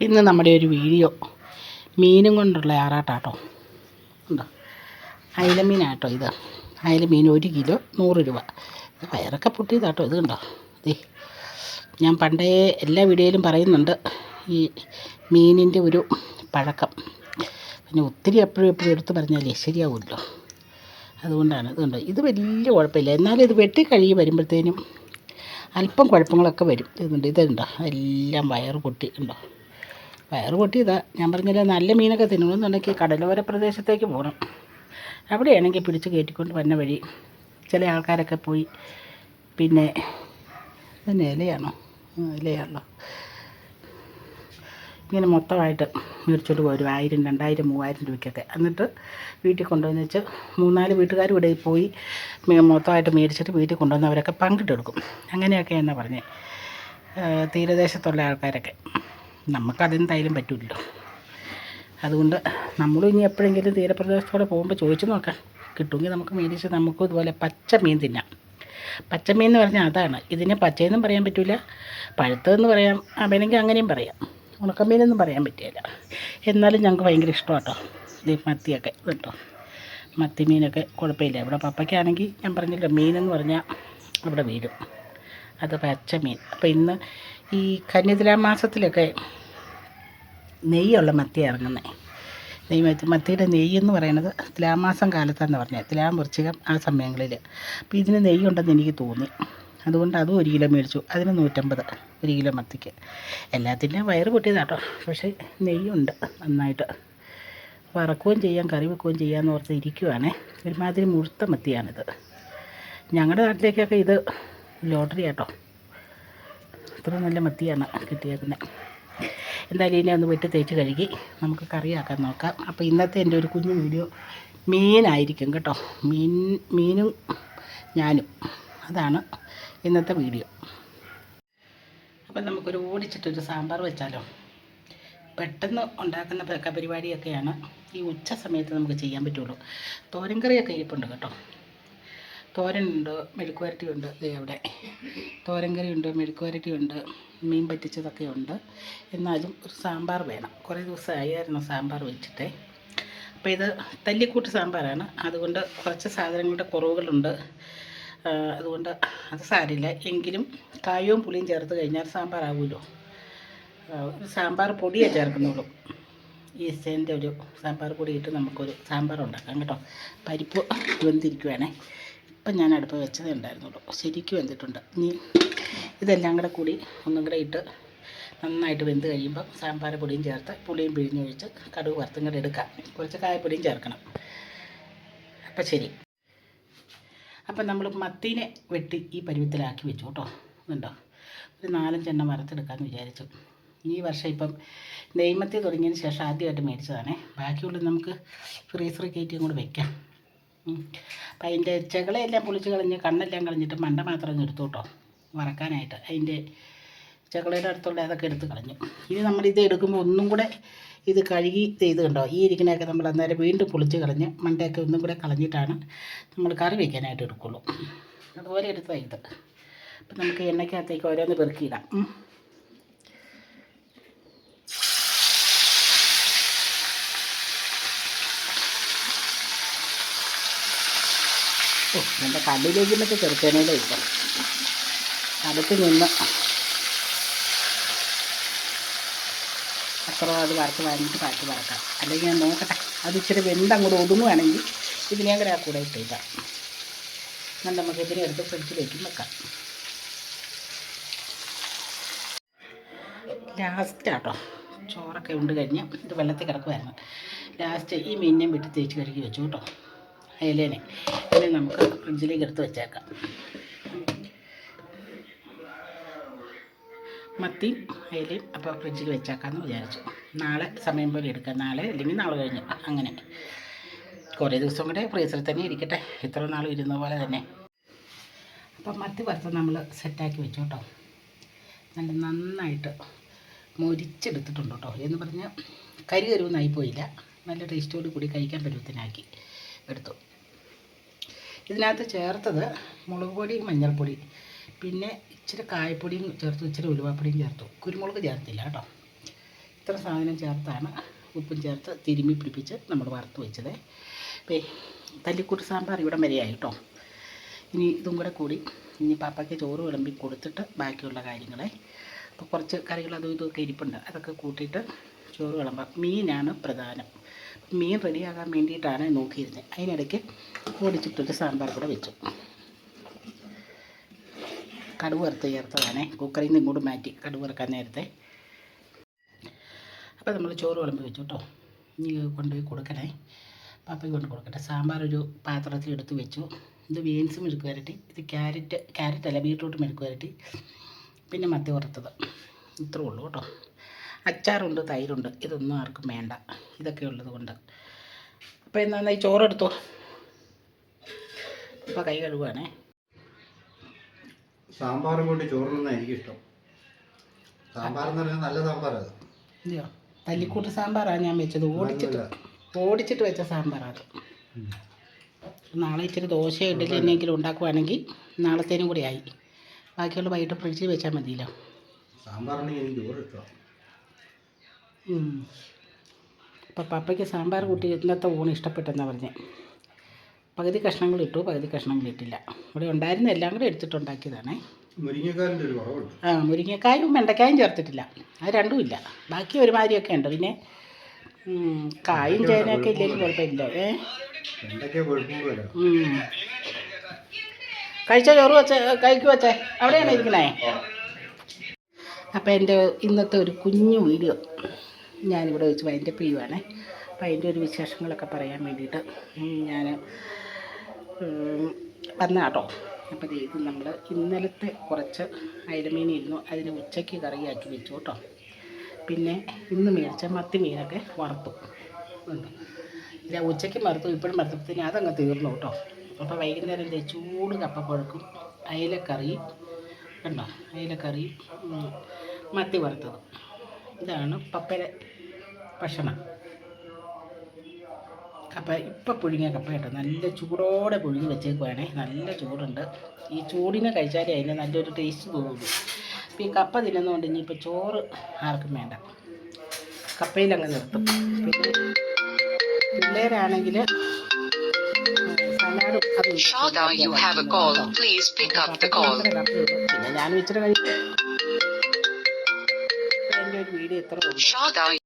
ഇന്ന് നമ്മുടെ ഒരു വീഡിയോ. മീനും കൊണ്ടുള്ള ആറാട്ടാട്ടോ. ഉണ്ടോ? അയലമീനാട്ടോ ഇത്. അയലമീൻ ഒരു കിലോ നൂറ് രൂപ. ഇത് വയറൊക്കെ പൊട്ടിയതാട്ടോ ഇത് കണ്ടോ? ദേ ഞാൻ പണ്ടേ എല്ലാ വീഡിയോയിലും പറയുന്നുണ്ട് ഈ മീനിന്റെ ഒരു പഴക്കം. പിന്നെ ഒത്തിരി എപ്പോഴും എപ്പോഴും എടുത്ത് പറഞ്ഞാലേ ശരിയാവുമല്ലോ. അതുകൊണ്ടാണ് ഇതുണ്ട് ഇത് വലിയ കുഴപ്പമില്ല. എന്നാലും ഇത് വെട്ടി കഴുകി വരുമ്പോഴത്തേനും അല്പം കുഴപ്പങ്ങളൊക്കെ വരും. ഇതുണ്ട് ഇതുണ്ടോ എല്ലാം വയറ് പൊട്ടി. ഉണ്ടോ വയറ് പൊട്ടിയതാ. ഞാൻ പറഞ്ഞില്ല നല്ല മീനൊക്കെ തിന്നണമെന്നുണ്ടെങ്കിൽ കടലോര പ്രദേശത്തേക്ക് പോകണം അവിടെയാണെങ്കിൽ പിടിച്ച് കയറ്റിക്കൊണ്ട് വന്ന വഴി ചില ആൾക്കാരൊക്കെ പോയി. പിന്നെ പിന്നെ ഇലയാണോ? ഇലയാണല്ലോ. ഇങ്ങനെ മൊത്തമായിട്ട് മേടിച്ചോണ്ട് ഒരു ആയിരം രണ്ടായിരം മൂവായിരം രൂപയ്ക്കൊക്കെ. എന്നിട്ട് വീട്ടിൽ കൊണ്ടുവന്ന് വെച്ച് മൂന്നാൽ വീട്ടുകാർ ഇവിടെ പോയി മൊത്തമായിട്ട് മേടിച്ചിട്ട് വീട്ടിൽ കൊണ്ടുവന്ന് അവരൊക്കെ പങ്കിട്ടെടുക്കും. എന്നാ പറഞ്ഞേ. തീരദേശത്തുള്ള ആൾക്കാരൊക്കെ. നമുക്കതെന്തായാലും പറ്റില്ലല്ലോ അതുകൊണ്ട് നമ്മളും ഇനി എപ്പോഴെങ്കിലും തീരപ്രദേശത്തോടെ പോകുമ്പോൾ ചോദിച്ചു നോക്കാം. കിട്ടുമെങ്കിൽ നമുക്ക് മേടിച്ച് നമുക്കും ഇതുപോലെ പച്ച മീൻ തിന്നാം. പച്ചമീൻ എന്ന് പറഞ്ഞാൽ അതാണ്. ഇതിന് പച്ചയെന്നും പറയാൻ പറ്റില്ല പഴുത്തതെന്ന് പറയാം. വേണമെങ്കിൽ അങ്ങനെയും പറയാം. ഉണക്കമീനൊന്നും പറയാൻ പറ്റില്ല. എന്നാലും ഞങ്ങൾക്ക് ഭയങ്കര ഇഷ്ടമാണ് കേട്ടോ ഈ മത്തിയൊക്കെ കേട്ടോ മത്തി മീനൊക്കെ കുഴപ്പമില്ല. ഇവിടെ പപ്പയ്ക്കാണെങ്കിൽ ഞാൻ പറഞ്ഞില്ല മീനെന്ന് പറഞ്ഞാൽ അവിടെ വീഴും. അത് പച്ചമീൻ അപ്പോൾ ഇന്ന് ഈ കന്യതിലാ മാസത്തിലൊക്കെ നെയ്യുള്ള മത്തി ഇറങ്ങുന്നത് മത്തി മത്തിയുടെ നെയ്യ് എന്ന് പറയുന്നത് തുലാമാസം കാലത്താന്ന് പറഞ്ഞത് തുലാം വൃശ്ചികം ആ സമയങ്ങളിൽ അപ്പോൾ ഇതിന് നെയ്യുണ്ടെന്ന് എനിക്ക് തോന്നി. അതുകൊണ്ട് അതും ഒരു കിലോ മേടിച്ചു. അതിന് നൂറ്റമ്പത് ഒരു കിലോ മത്തിക്ക്. എല്ലാത്തിന്റെയും വയറ് പൊട്ടിയതാട്ടോ. പക്ഷേ നെയ്യുണ്ട് നന്നായിട്ട്. വറക്കുകയും ചെയ്യാം കറി വെക്കുകയും ചെയ്യാമെന്ന് ഓർത്ത് ഇരിക്കുവാണേ. ഒരുമാതിരി മുഴുത്ത മത്തിയാണിത്. ഞങ്ങളുടെ നാട്ടിലേക്കൊക്കെ ഇത് ലോട്ടറി ആട്ടോ ഇത്ര നല്ല മത്തിയാണ് കിട്ടിയേക്കുന്നത് എന്തായാലും ഇനി ഒന്ന് വെട്ടി തേച്ച് കഴുകി നമുക്ക് കറിയാക്കാൻ നോക്കാം. അപ്പോൾ ഇന്നത്തെ എന്റെ ഒരു കുഞ്ഞു വീഡിയോ മീനായിരിക്കും കേട്ടോ. മീൻ മീനും ഞാനും. അതാണ് ഇന്നത്തെ വീഡിയോ. അപ്പം നമുക്കൊരു ഓടിച്ചിട്ടൊരു സാമ്പാർ വെച്ചാലോ? പെട്ടെന്ന് ഉണ്ടാക്കുന്ന പരിപാടിയൊക്കെയാണ് ഈ ഉച്ച സമയത്ത് നമുക്ക് ചെയ്യാൻ പറ്റുള്ളൂ. തോരൻ കറിയൊക്കെ ഇരിപ്പുണ്ട് കേട്ടോ. തോരനുണ്ട് മെഴുക്ക് വരട്ടിയുണ്ട് ദേ അവിടെ. തോരൻ കറിയുണ്ട് മെഴുക്ക് വരട്ടിയുണ്ട് മീൻ പറ്റിച്ചതൊക്കെ ഉണ്ട് എന്നാലും ഒരു സാമ്പാർ വേണം. കുറേ ദിവസമായിരുന്നു സാമ്പാർ വെച്ചിട്ടേ. അപ്പോൾ ഇത് തല്ലിക്കൂട്ട് സാമ്പാറാണ്. അതുകൊണ്ട് കുറച്ച് സാധനങ്ങളുടെ കുറവുകളുണ്ട്. അതുകൊണ്ട് അത് സാരില്ല എങ്കിലും കായവും പുളിയും ചേർത്ത് കഴിഞ്ഞാൽ ഒരു സാമ്പാർ പൊടിയേ ചേർക്കുന്നുള്ളൂ. ഈസ്റ്റേന്റെ ഒരു സാമ്പാർ പൊടി ഇട്ട് നമുക്കൊരു സാമ്പാർ ഉണ്ടാക്കാം കേട്ടോ. പരിപ്പ് വെന്തിരിക്കുവാണേ. ഇപ്പം ഞാൻ അടുപ്പ് വെച്ചതേ ഉണ്ടായിരുന്നുള്ളൂ. ശരിക്കും വെന്തിട്ടുണ്ട്. ഇനി ഇതെല്ലാം കൂടെ കൂടി ഒന്നും കൂടെ ഇട്ട് നന്നായിട്ട് വെന്ത് കഴിയുമ്പോൾ സാമ്പാർ പൊടിയും ചേർത്ത് പുളിയും പിഴിഞ്ഞൊഴിച്ച് കടുക് വറുത്തും കൂടെ എടുക്കാം. കുറച്ച് കായപ്പൊടിയും ചേർക്കണം. അപ്പം ശരി. അപ്പം നമ്മൾ മത്തീനെ വെട്ടി ഈ പരുവത്തിലാക്കി വെച്ചു കേട്ടോ. ഇതുണ്ടോ ഒരു നാലഞ്ചെണ്ണം വറുത്തെടുക്കാമെന്ന് വിചാരിച്ചു. ഈ വർഷം ഇപ്പം നെയ്മത്തി തുടങ്ങിയതിന് ശേഷം ആദ്യമായിട്ട് മേടിച്ചതാണേ. ബാക്കിയുള്ളത് നമുക്ക് ഫ്രീസറിൽ കയറ്റിയും കൂടെ വെക്കാം. ഉം. അപ്പം അതിന്റെ ചെകളെല്ലാം പൊളിച്ച് കളഞ്ഞ് കണ്ണെല്ലാം കളഞ്ഞിട്ട് മണ്ട മാത്രം എടുത്തു കേട്ടോ. വറക്കാനായിട്ട്. അതിന്റെ ചകളയുടെ അടുത്തുള്ള അതൊക്കെ എടുത്ത് കളഞ്ഞു. ഇനി നമ്മൾ ഇത് എടുക്കുമ്പോൾ ഒന്നും കൂടെ ഇത് കഴുകി ചെയ്ത് കണ്ടോ? ഈ ഇരിക്കണയൊക്കെ നമ്മൾ അന്നേരം വീണ്ടും പൊളിച്ച് കളഞ്ഞ് മണ്ടയൊക്കെ ഒന്നും കൂടെ കളഞ്ഞിട്ടാണ് നമ്മൾ കറി വയ്ക്കാനായിട്ട് എടുക്കുള്ളൂ. അതുപോലെ എടുത്താൽ ഇത്. അപ്പം നമുക്ക് എണ്ണയ്ക്കകത്തേക്ക് ഓരോന്ന് പെറുക്കിയിടാം ഓ എന്റെ കല്ലിലേക്ക് മറ്റേ ചെറുക്കനയുടെ ഇപ്പം അടുത്ത് നിന്ന്. അത്ര അത് വറുത്ത് വാങ്ങിയിട്ട് കാറ്റ് വറക്കാം. അല്ലെങ്കിൽ ഞാൻ നോക്കട്ടെ അത് ഇച്ചിരി വെന്ത് അങ്ങോട്ട് ഒതുങ്ങുവാണെങ്കിൽ ഇതിനെ അങ്ങനെ ആ കൂടെ ഇട്ടേക്കാം എന്നാൽ നമുക്ക് ഇതിനെ എടുത്ത് ഫ്രിഡ്ജിലേക്കും വെക്കാം. ലാസ്റ്റ് ആട്ടോ. ചോറൊക്കെ ഉണ്ട് കഴിഞ്ഞ് ഇത് വെള്ളത്തിൽ കിടക്കുമായിരുന്നു ലാസ്റ്റ് ഈ മീനിനെ വിട്ട് തേച്ച് കഴുകി വെച്ചു കേട്ടോ. അയലേനെ. ഇനി നമുക്ക് ഫ്രിഡ്ജിലേക്ക് എടുത്ത് വെച്ചേക്കാം. മത്തി അയലയും അപ്പോൾ ഫ്രിഡ്ജിൽ വെച്ചേക്കാമെന്ന് വിചാരിച്ചു. നാളെ സമയം പോലെ എടുക്കാം. നാളെ അല്ലെങ്കിൽ നാളെ കഴിഞ്ഞ്. അങ്ങനെ. കുറേ ദിവസം കൂടെ ഫ്രീസറിൽ തന്നെ ഇരിക്കട്ടെ. ഇത്ര നാൾ ഇരുന്ന പോലെ തന്നെ. അപ്പം മത്തി വറുത്ത് നമ്മൾ സെറ്റാക്കി വെച്ചു കേട്ടോ. നല്ല നന്നായിട്ട് മൊരിച്ചെടുത്തിട്ടുണ്ട് കേട്ടോ. എന്ന് പറഞ്ഞാൽ കരി കരുവൊന്നും പോയില്ല. നല്ല ടേസ്റ്റോട് കൂടി കഴിക്കാൻ പരുവത്തിനാക്കി. എടുത്തു. ഇതിനകത്ത് ചേർത്തത് മുളക് പൊടി മഞ്ഞൾപ്പൊടി പിന്നെ ഇച്ചിരി കായപ്പൊടിയും ചേർത്തു ഇച്ചിരി ഉലുവാപ്പൊടിയും ചേർത്തു. കുരുമുളക് ചേർത്തില്ല കേട്ടോ. ഇത്ര സാധനം ചേർത്താണ്. ഉപ്പും ചേർത്ത് തിരുമ്മി പിടിപ്പിച്ച് നമ്മൾ വറുത്ത് വെച്ചത്. തല്ലിക്കൂട്ട് സാമ്പാർ ഇവിടം വരെയായി കേട്ടോ. ഇനി ഇതും കൂടെ കൂടി ഇനി പാപ്പയ്ക്ക് ചോറ് വിളമ്പി കൊടുത്തിട്ട് ബാക്കിയുള്ള കാര്യങ്ങളെ. അപ്പോൾ കുറച്ച് കറികൾ അതും ഇതുമൊക്കെ ഇരിപ്പുണ്ട്. അതൊക്കെ കൂട്ടിയിട്ട് ചോറ് വിളമ്പാം മീനാണ് പ്രധാനം. മീൻ റെഡിയാകാൻ വേണ്ടിയിട്ടാണ് നോക്കിയിരുന്നത് അതിനിടയ്ക്ക് ഓടിച്ചിട്ടൊരു സാമ്പാർ കൂടെ വെച്ചു. കടുവ് വറുത്ത് ചേർത്തതാണേ. കുക്കറിൽ നിന്ന് ഇങ്ങോട്ട് മാറ്റി കടുവ് വറുക്കാൻ നേരത്തെ. അപ്പോൾ നമ്മൾ ചോറ് വിളമ്പി വെച്ചു കേട്ടോ. ഇനി കൊണ്ടുപോയി കൊടുക്കണേ. പാപ്പയ്ക്ക് കൊണ്ട് കൊടുക്കട്ടെ. സാമ്പാർ ഒരു പാത്രത്തിൽ എടുത്ത് വെച്ചു. ഇത് ബീൻസ് മെഴുക്ക് വരട്ടി. ഇത് ക്യാരറ്റ് ക്യാരറ്റ് അല്ല ബീട്രൂട്ട് മെഴുക്ക് വരട്ടി. പിന്നെ മത്തി വറുത്തത്. ഇത്രേ ഉള്ളൂ കേട്ടോ. അച്ചാറുണ്ട് തൈരുണ്ട് ഇതൊന്നും ആർക്കും വേണ്ട. ഇതൊക്കെ ഉള്ളത് കൊണ്ട്. അപ്പോൾ എന്നാ ഈ ചോറെടുത്തോ. അപ്പോൾ കൈ കഴുകുവാണേ. സാമ്പാറും കൊണ്ട് ചോറിനൊന്നും എനിക്കിഷ്ടം. സാമ്പാർ എന്ന് പറഞ്ഞാൽ നല്ല സാമ്പാറാണ് അതെയോ തല്ലിക്കൂട്ട് സാമ്പാറാണ് ഞാൻ വെച്ചത്. ഓടിച്ചിട്ട് ഓടിച്ചിട്ട് വെച്ച സാമ്പാറാണ് നാളെ ഇച്ചിരി ദോശ ഇഡലി എന്നെങ്കിലും ഉണ്ടാക്കുവാണെങ്കിൽ നാളത്തേനും കൂടി ആയി. ബാക്കിയുള്ള വൈകിട്ട് ഫ്രിഡ്ജിൽ വെച്ചാൽ മതിയല്ലോ. സാമ്പാറിന് എനിക്ക് ചോറ് ഇഷ്ടം. അപ്പോൾ പപ്പയ്ക്ക് സാമ്പാർ കൂട്ടി ഇന്നത്തെ ഊണ് ഇഷ്ടപ്പെട്ടെന്നാണ് പറഞ്ഞത് പകുതി കഷ്ണങ്ങൾ ഇട്ടു പകുതി കഷ്ണങ്ങൾ ഇട്ടില്ല. ഇവിടെ ഉണ്ടായിരുന്ന എല്ലാം കൂടെ എടുത്തിട്ടുണ്ടാക്കിയതാണേ. ആ മുരിങ്ങക്കായും വെണ്ടക്കായും ചേർത്തിട്ടില്ല. അത് രണ്ടും ഇല്ല. ബാക്കി ഒരുമാതിരിയൊക്കെ ഉണ്ട്. പിന്നെ കായും ചേനയൊക്കെ ഇല്ലെങ്കിൽ കുഴപ്പമില്ല. ഏ. കഴിച്ച ചോറ് വെച്ച കഴിക്കു വെച്ചേ അവിടെയാണ് ഇരിക്കണേ? അപ്പം എന്റെ ഇന്നത്തെ ഒരു കുഞ്ഞു വീഡിയോ. ഞാനിവിടെ വെച്ച് അതിന്റെ പിയുവാണേ. അപ്പോൾ അതിന്റെ ഒരു വിശേഷങ്ങളൊക്കെ പറയാൻ വേണ്ടിയിട്ട് ഞാൻ വന്ന കേട്ടോ അപ്പോൾ ഇത് നമ്മൾ ഇന്നലത്തെ കുറച്ച് അയലമീൻ ഇരുന്നു. അതിന് ഉച്ചയ്ക്ക് കറിയാക്കി വെച്ചു കേട്ടോ. പിന്നെ ഇന്ന് മേടിച്ച മത്തി മീനൊക്കെ വറുത്തു. ഇല്ല ഉച്ചയ്ക്ക് മറുത്തു ഇപ്പോഴും മറുത്തപ്പത്തിന് അതങ്ങ് തീർന്നു കേട്ടോ. അപ്പോൾ വൈകുന്നേരം ദേ ചൂട് കപ്പക്കുഴക്കും അയിലക്കറിയും കണ്ടോ? അയിലക്കറിയും മത്തി വറുത്തത്. ഇതാണ് പപ്പയുടെ ഭക്ഷണം. കപ്പ ഇപ്പം പുഴുങ്ങിയ കപ്പ കേട്ടോ. നല്ല ചൂടോടെ പുഴുങ്ങി വെച്ചേക്കുവാണേ. നല്ല ചൂടുണ്ട്. ഈ ചൂടിനെ കഴിച്ചാലേ അതിന് നല്ലൊരു ടേസ്റ്റ് തോന്നുള്ളൂ അപ്പം ഈ കപ്പ തിന്നുന്നതുകൊണ്ട് ഇനിയിപ്പോൾ ചോറ് ആർക്കും വേണ്ട. കപ്പയിലങ്ങ് നിർത്തും. പിന്നെ പിള്ളേരാണെങ്കിൽ സലാഡും പിന്നെ ഞാൻ ഇച്ചിരി കഴിക്കും എന്റെ ഒരു വീഡിയോ ഇത്ര Shada,